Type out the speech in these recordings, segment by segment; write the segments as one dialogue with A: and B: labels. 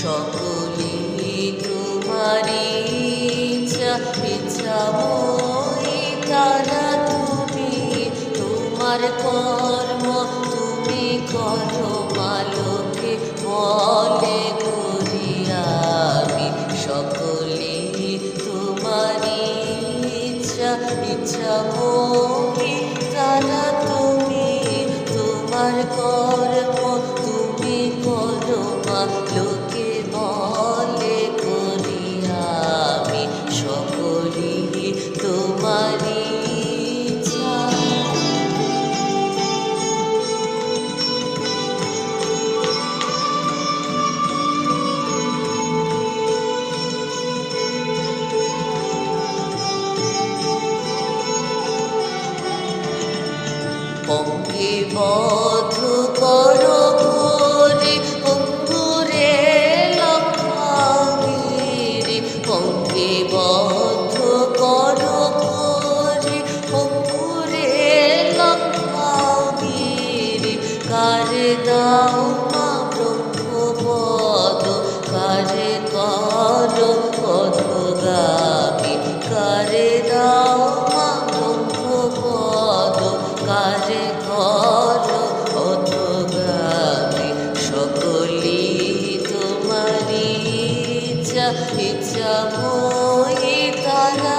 A: সকলে তোমারি ইচ্ছা মই তারা তুমি। তোমার কর্ম তুমি করো মালোকে বলে করি আমি। তোমারি ইচ্ছা ইচ্ছা তারা তুমি। তোমার কর্ম তুমি করো অঙ্গে বধ করো করে অঙ্গুরে লম্বাগিরি অঙ্গে বধ করো করে অঙ্গুরে লম্বাগিরি কারে দাও মা ব্রহ্মপদ, কারে করো পদগামী। কারে দাও মা ব্রহ্মপদ, কর ইচ্ছা ইচ্ছা মই তারা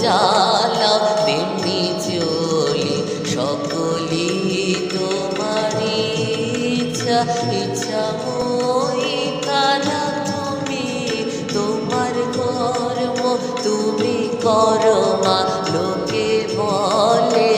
A: জ্বালা তেমনি চলে সকলি তোমারি ইচ্ছা। ইচ্ছা হই কালা তুমি, তোমার কর্ম তুমি করো মা লোকে বলে